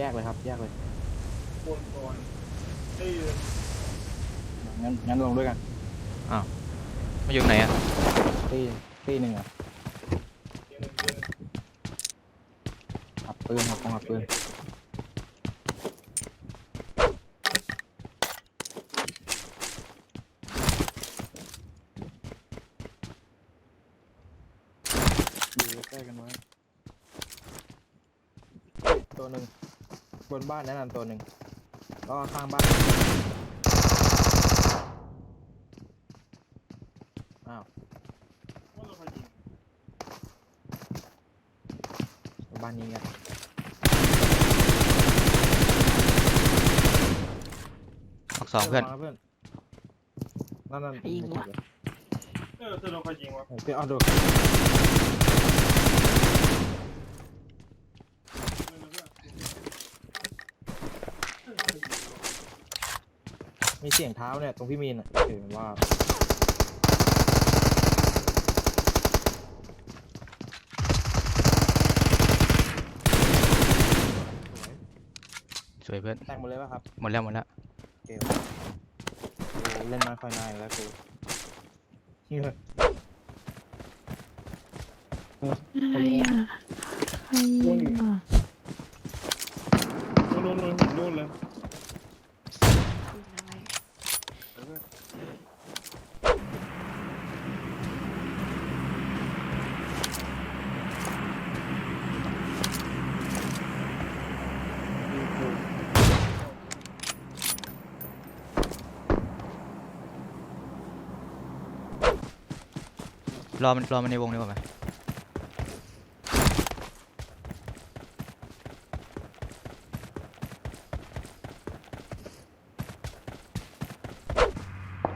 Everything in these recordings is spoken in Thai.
แยกเลยครับ แยกเลยบนก่อนไอ้งั้นงั้นลงด้วยกันมาอยู่ไหนอะตีตีหนึ่งอะเกียร์หนึ่งเกียร์หนึ่งหับปืนหับกองหับปืนอยู่ใกล้ๆกันไว้ตัวหนึ่ง บนบ้านแนะนำตัวหนึ่งแล้วก็ข้างบ้าน อ้าวว่าเราไปยิงบ้านนี้ไงออกสองเพื่อนมาเพื่อน นั่นนั่นยิงวะ เออเธอเราไปยิงวะโอเคเอาดู เออเพื่อนเออเออยิงวะ มีเสียงเท้าเนี่ยตรงพี่มีนอะถือว่าสวยเพื่อน แตกหมดเลยป่ะครับหมดแล้วหมดแล้วเกลกูเล่นมาคอยนายแล้วกูเฮ้ยใครอะใครยิงอะ โน่นโน่นโน่นโน่นเลย ยิงอะไร เออเพื่อน รอมันรอมันในวงดีกว่าไหม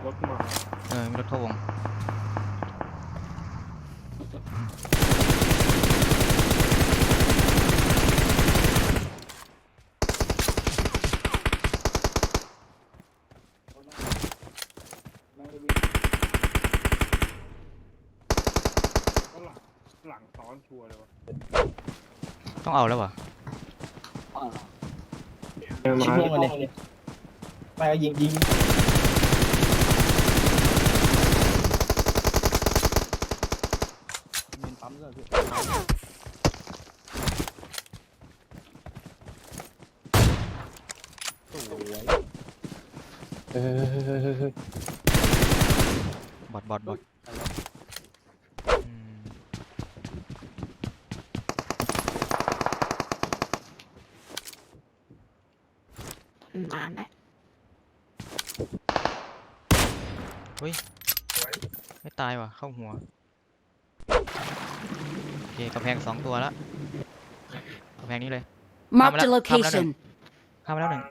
รถมาเออมีรถเข้าวง ก็ หลังหลังซ้อนชัวร์เลยวะต้องเอาแล้ววะชิบลงกันดิไปเอายิงยิงมีนปั๊มด้วยพี่สวยเออบอดบอดบอด นานแล้วไม่ตายว่ะ เข้าหัว โอเคกำแพงสองตัวแล้วกำแพงนี้เลย Marked a Come on, come on, location. เข้ามาแล้วหนึ่ง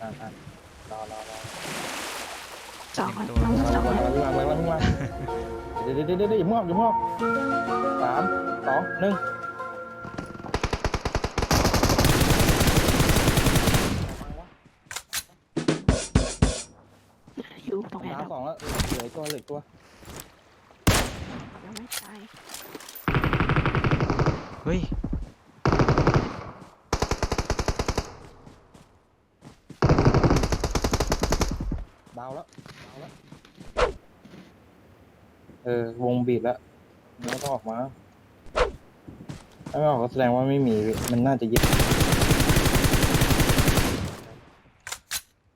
อ่าอ่ารอรอรอจอดหนึ่งตัวเราจอดวางวางวางวางวางเดี๋ยวเดี๋ยวเดี๋ยวเดี๋ยวอย่ามั่วอย่ามั่วสามสองหนึ่ง อยู่ตรงไหนดาวเราสองแล้วเหลืออีกตัวเหลืออีกตัวยังไม่ตายเฮ้ย ดาวแล้วดาวแล้วเออวงบีบแล้วแล้วก็ออกมาถ้าไม่ออกก็แสดงว่าไม่มีมันน่าจะยึด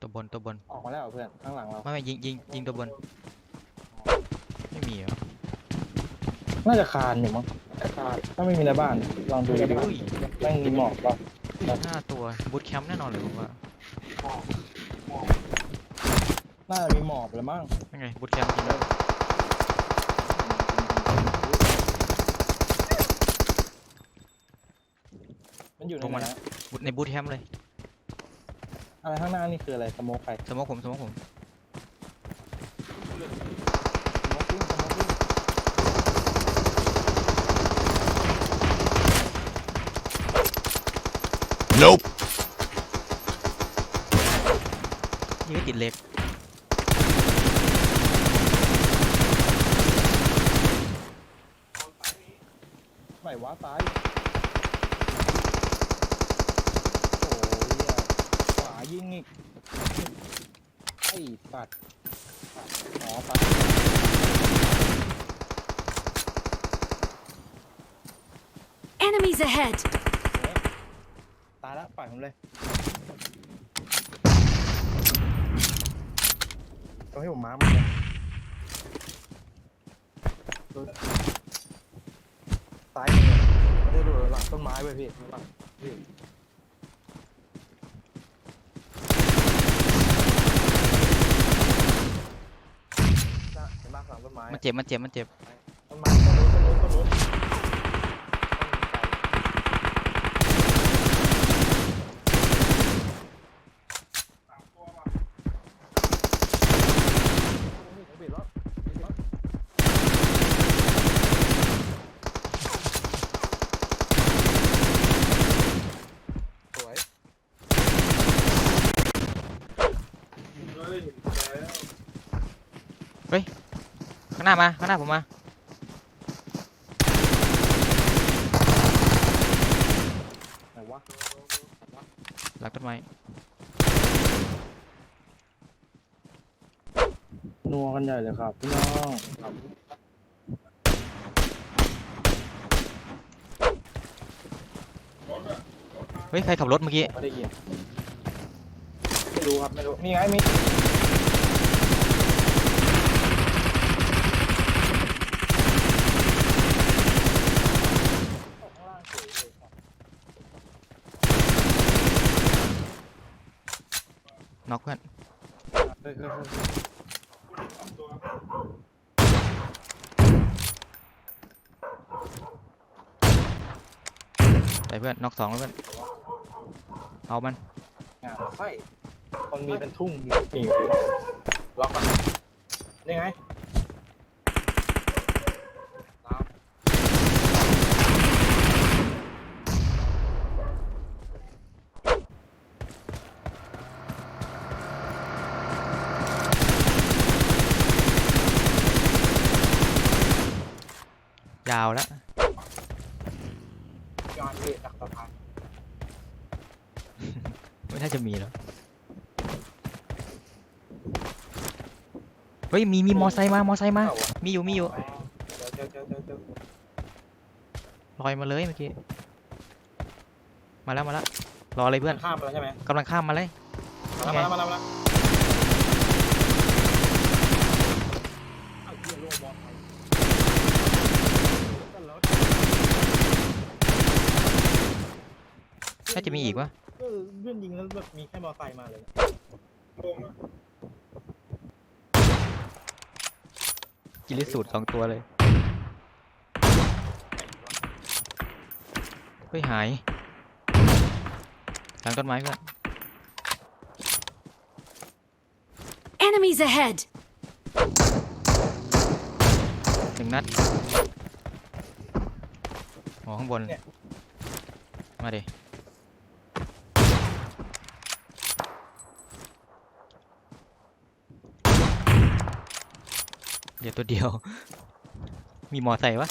ตัว บนตัวบนออกมาแล้วเพื่อนข้างหลังเรา ไม่ไม่ยิงยิงยิงตัวบน ไม่มีเหรอน่าจะคานอยู่มั้งถ้าไม่มีในบ้านลองดูดิอุ้ยแม่งมีหมอกเปล่าห้าตัวบูทแคมป์แน่นอนเลยผมว่าน่าจะมีหมอกแล้วมั้งไม่ไงบูทแคมป์จริงด้วยมันอยู่ในไหนนะบูทในบูทแคมป์เลย อะไรข้างหน้านี่คืออะไรสโมกใครสมมติผมสมมติผมสโมกกิ้งสโมกกิ้งนี่ก็ติดเหล็กไหนวะซ้ายโอ้โห ยิงอีกไอ้สัตว์อ๋อไป Enemies ahead! ตายแล้วปล่อยผมเลยต้องให้ผมมาร์คมันเลยซ้ายมือไม่ได้ดูหลังต้นไม้เว้ยพี่หลังพี่น่ะเห็นปะหลัง ต้นไม้มันเจ็บมันเจ็บมันเจ็บต้นไม้ต้นนู้นต้นนู้นต้นนู้นต้นไม้ สามตัวว่ะ ผมปิดแล้วปิดแล้วสวย เฮ้ยแล้ว ข้างหน้ามา ข้างหน้าผมมา ไหนวะหลังต้นไม้นัวกันใหญ่เลยครับพี่น้องครับเฮ้ย ใครขับรถเมื่อกี้ ไม่ได้ยินไม่รู้ครับ ไม่รู้ นี่ไงมีข้างล่างเฉยเลยครับ น็อกเพื่อนเฮ้ยเฮ้ยเฮ้ยไปเพื่อนน็อกสองแล้วเพื่อนเอามันงานไฟมันมีเป็นทุ่งมีปีกล็อกมันนี่ไงตาม ยาวแล้ว ย้อนเรียจากสะพาน ไม่ น่าจะมีแล้วเฮ้ยมีมีมอไซค์มามอไซค์มา มีอยู่มีอยู่เจอเจอเจอเจอลอยมาเลยเมื่อกี้มาแล้วมาแล้วรอเลยเพื่อนข้ามไปแล้วใช่ไหมกำลังข้ามมาเลยมาแล้วมาแล้วมาแล้วน่าจะมีอีกวะ เออเพื่อนยิงแล้วแบบมีแค่มอไซค์มาเลยลงนะกิริสูตรสองตัวเลย เฮ้ยหายหลังต้นไม้เพื่อน Enemies ahead! หนึ่งนัดอ๋อข้างบน มาดิ เดี๋ยวตัวเดียว มีมอไซค์วะ